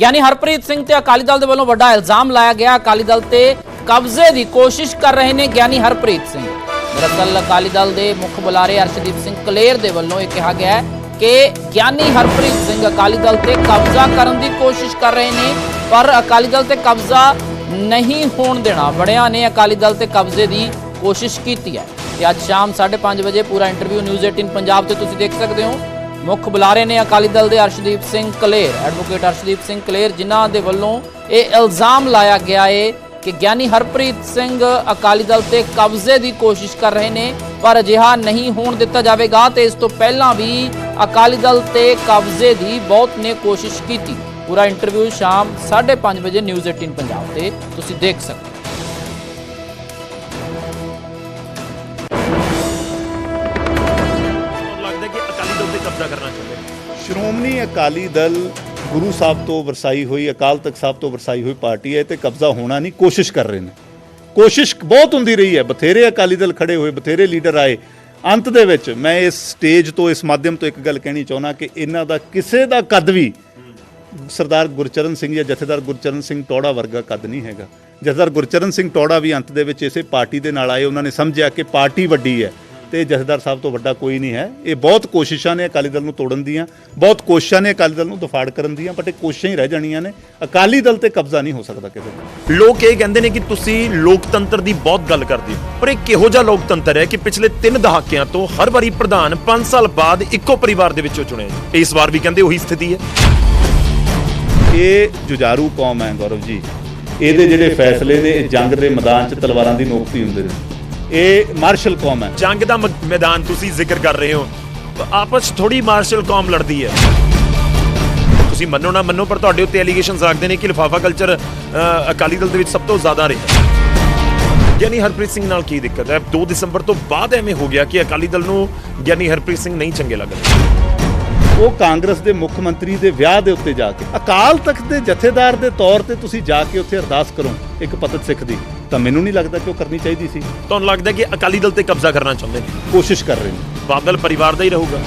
ਗਿਆਨੀ ਹਰਪ੍ਰੀਤ ਸਿੰਘ ਤੇ ਅਕਾਲੀ ਦਲ ਦੇ ਵੱਲੋਂ ਵੱਡਾ ਇਲਜ਼ਾਮ ਲਾਇਆ ਗਿਆ। ਅਕਾਲੀ ਦਲ ਤੇ ਕਬਜ਼ੇ ਦੀ ਕੋਸ਼ਿਸ਼ ਕਰ ਰਹੇ ਨੇ ਗਿਆਨੀ ਹਰਪ੍ਰੀਤ ਸਿੰਘ। ਦਰਅਸਲ ਅਕਾਲੀ ਦਲ ਦੇ ਮੁੱਖ ਬੁਲਾਰੇ ਅਰਸ਼ਦੀਪ ਸਿੰਘ ਕਲੇਰ ਦੇ ਵੱਲੋਂ ਇਹ ਕਿਹਾ ਗਿਆ ਹੈ ਕਿ ਗਿਆਨੀ ਹਰਪ੍ਰੀਤ ਸਿੰਘ ਅਕਾਲੀ ਦਲ ਤੇ ਕਬਜ਼ਾ ਕਰਨ ਦੀ ਕੋਸ਼ਿਸ਼ ਕਰ ਰਹੇ ਨੇ, ਪਰ ਅਕਾਲੀ ਦਲ ਤੇ ਕਬਜ਼ਾ ਨਹੀਂ ਹੋਣ ਦੇਣਾ। ਬੜਿਆਂ ਨੇ ਅਕਾਲੀ ਦਲ ਤੇ ਕਬਜ਼ੇ ਦੀ ਕੋਸ਼ਿਸ਼ ਕੀਤੀ ਹੈ। ਤੇ ਅੱਜ ਸ਼ਾਮ 5:30 ਵਜੇ ਪੂਰਾ ਇੰਟਰਵਿਊ ਨਿਊਜ਼ 18 ਪੰਜਾਬ ਤੇ ਤੁਸੀਂ ਦੇਖ ਸਕਦੇ ਹੋ। ਮੁੱਖ ਬੁਲਾਰੇ ਨੇ ਅਕਾਲੀ ਦਲ ਦੇ ਅਰਸ਼ਦੀਪ ਸਿੰਘ ਕਲੇਰ ਐਡਵੋਕੇਟ ਅਰਸ਼ਦੀਪ ਸਿੰਘ ਕਲੇਰ, ਜਿਨ੍ਹਾਂ ਦੇ ਵੱਲੋਂ ਇਹ ਇਲਜ਼ਾਮ ਲਾਇਆ ਗਿਆ ਏ ਕਿ ਗਿਆਨੀ ਹਰਪ੍ਰੀਤ ਸਿੰਘ ਅਕਾਲੀ ਦਲ ਤੇ ਕਬਜ਼ੇ ਦੀ ਕੋਸ਼ਿਸ਼ ਕਰ ਰਹੇ ਨੇ, ਪਰ ਅਜਿਹਾ ਨਹੀਂ ਹੋਣ ਦਿੱਤਾ ਜਾਵੇਗਾ ਤੇ ਇਸ ਤੋਂ ਪਹਿਲਾਂ ਵੀ ਅਕਾਲੀ ਦਲ ਤੇ ਕਬਜ਼ੇ ਦੀ ਬਹੁਤ ਨੇ ਕੋਸ਼ਿਸ਼ ਕੀਤੀ। ਪੂਰਾ ਇੰਟਰਵਿਊ ਸ਼ਾਮ 5:30 ਵਜੇ ਨਿਊਜ਼ 18 ਪੰਜਾਬ ਤੇ ਤੁਸੀਂ ਦੇਖ ਸਕਦੇ ਕਬਜ਼ਾ ਕਰਨਾ ਚਾਹੁੰਦੇ ਸ਼੍ਰੋਮਣੀ ਅਕਾਲੀ ਦਲ ਗੁਰੂ ਸਾਹਿਬ ਤੋਂ ਵਰਸਾਈ ਹੋਈ, ਅਕਾਲ ਤਖਤ ਸਾਹਿਬ ਤੋਂ ਵਰਸਾਈ ਹੋਈ ਪਾਰਟੀ ਹੈ ਤੇ ਕਬਜ਼ਾ ਹੋਣਾ ਨਹੀਂ, ਕੋਸ਼ਿਸ਼ ਕਰ ਰਹੇ ਨੇ। ਕੋਸ਼ਿਸ਼ ਬਹੁਤ ਹੁੰਦੀ ਰਹੀ ਹੈ। ਬਥੇਰੇ ਅਕਾਲੀ ਦਲ ਖੜੇ ਹੋਏ, ਬਥੇਰੇ ਲੀਡਰ ਆਏ। ਅੰਤ ਦੇ ਵਿੱਚ ਮੈਂ ਇਸ ਸਟੇਜ ਤੋਂ, ਇਸ ਮਾਧਿਅਮ ਤੋਂ ਇੱਕ ਗੱਲ ਕਹਿਣੀ ਚਾਹੁੰਦਾ ਕਿ ਇਹਨਾਂ ਦਾ ਕਿਸੇ ਦਾ ਕੱਦ ਵੀ ਸਰਦਾਰ ਗੁਰਚਰਨ ਸਿੰਘ ਜਾਂ ਜਥੇਦਾਰ ਗੁਰਚਰਨ ਸਿੰਘ ਟੋੜਾ ਵਰਗਾ ਕੱਦ ਨਹੀਂ ਹੈਗਾ। ਜਥੇਦਾਰ ਗੁਰਚਰਨ ਸਿੰਘ ਟੋੜਾ ਵੀ ਅੰਤ ਦੇ ਵਿੱਚ ਇਸੇ ਪਾਰਟੀ ਦੇ ਨਾਲ ਆਏ। ਉਹਨਾਂ ਨੇ ਸਮਝਿਆ ਕਿ ਪਾਰਟੀ ਵੱਡੀ ਹੈ। ਤੇ ਜਥੇਦਾਰ ਸਾਹਿਬ ਤੋਂ ਵੱਡਾ ਕੋਈ ਨਹੀਂ ਹੈ। ਇਹ ਬਹੁਤ ਕੋਸ਼ਿਸ਼ਾਂ ਨੇ ਅਕਾਲੀ ਦਲ ਨੂੰ ਤੋੜਨ ਦੀਆਂ ਬਹੁਤ ਕੋਸ਼ਿਸ਼ਾਂ ਨੇ ਅਕਾਲੀ ਦਲ ਨੂੰ ਦਫਾੜ ਕਰਨ ਦੀਆਂ ਬਟ ਇਹ ਕੋਸ਼ਿਸ਼ਾਂ ਹੀ ਰਹਿ ਜਾਣੀਆਂ ਨੇ। ਅਕਾਲੀ ਦਲ ਤੇ ਕਬਜ਼ਾ ਨਹੀਂ ਹੋ ਸਕਦਾ ਕਿਸੇ ਦਾ। ਲੋਕ ਇਹ ਕਹਿੰਦੇ ਨੇ ਕਿ ਤੁਸੀਂ ਲੋਕਤੰਤਰ ਦੀ ਬਹੁਤ ਗੱਲ ਕਰਦੇ ਹੋ ਪਰ ਇਹ ਕਿਹੋ ਜਿਹਾ ਲੋਕਤੰਤਰ ਹੈ ਕਿ ਪਿਛਲੇ 3 ਦਹਾਕਿਆਂ ਤੋਂ ਹਰ ਵਾਰੀ ਪ੍ਰਧਾਨ 5 ਸਾਲ ਬਾਅਦ ਇੱਕੋ ਪਰਿਵਾਰ ਦੇ ਵਿੱਚੋਂ ਚੁਣਿਆ ਜਾਂਦਾ ਇਸ ਵਾਰ ਵੀ ਕਹਿੰਦੇ ਉਹੀ ਸਥਿਤੀ ਹੈ। ਇਹ ਜੁਝਾਰੂ ਕੌਮ ਹੈ ਗੌਰਵ ਜੀ। ਇਹਦੇ ਜਿਹੜੇ ਫੈਸਲੇ ਨੇ ਇਹ ਜੰਗ ਦੇ ਮੈਦਾਨ 'ਚ ਤਲਵਾਰਾਂ ਦੀ ਨੋਕ ਤੇ ਹੁੰਦੇ ਨੇ। ਇਹ ਮਾਰਸ਼ਲ ਕੌਮ ਹੈ। ਜੰਗ ਦਾ ਮੈਦਾਨ ਤੁਸੀਂ ਜ਼ਿਕਰ ਕਰ ਰਹੇ ਹੋ। ਆਪਸ ਥੋੜੀ ਮਾਰਸ਼ਲ ਕੌਮ ਲੜਦੀ ਹੈ। ਤੁਸੀਂ ਮੰਨੋ ਨਾ ਮੰਨੋ ਪਰ ਤੁਹਾਡੇ ਉੱਤੇ ਐਲੀਗੇਸ਼ਨਸ ਆਖਦੇ ਨੇ ਕਿ ਲਿਫਾਫਾ ਕਲਚਰ ਅਕਾਲੀ ਦਲ ਦੇ ਵਿੱਚ ਸਭ ਤੋਂ ਜ਼ਿਆਦਾ ਰਿਹਾ। ਗਿਆਨੀ ਹਰਪ੍ਰੀਤ ਸਿੰਘ ਨਾਲ ਕੀ ਦਿੱਕਤ ਹੈ? 2 ਦਸੰਬਰ ਤੋਂ ਬਾਅਦ ਐਵੇਂ ਹੋ ਗਿਆ ਕਿ ਅਕਾਲੀ ਦਲ ਨੂੰ ਗਿਆਨੀ ਹਰਪ੍ਰੀਤ ਸਿੰਘ ਨਹੀਂ ਚੰਗੇ ਲੱਗ ਰਹੇ ਉਹ ਕਾਂਗਰਸ ਦੇ ਮੁੱਖ ਮੰਤਰੀ ਦੇ ਵਿਆਹ ਦੇ ਉੱਤੇ ਜਾ ਕੇ ਅਕਾਲ ਤਖਤ ਦੇ ਜਥੇਦਾਰ ਦੇ ਤੌਰ ਤੇ ਤੁਸੀਂ ਜਾ ਕੇ ਉੱਥੇ ਅਰਦਾਸ ਕਰੋ ਇੱਕ ਪਤਤ ਸਿੱਖ ਦੀ। ਤਾਂ ਮੈਨੂੰ ਨਹੀਂ ਲੱਗਦਾ ਕਿ ਉਹ ਕਰਨੀ ਚਾਹੀਦੀ ਸੀ। ਤੁਹਾਨੂੰ ਲੱਗਦਾ ਕਿ ਅਕਾਲੀ ਦਲ ਤੇ ਕਬਜ਼ਾ ਕਰਨਾ ਚਾਹੁੰਦੇ ਨੇ? ਕੋਸ਼ਿਸ਼ ਕਰ ਰਹੇ ਨੇ। ਬਾਦਲ ਪਰਿਵਾਰ ਦਾ ਹੀ ਰਹੂਗਾ।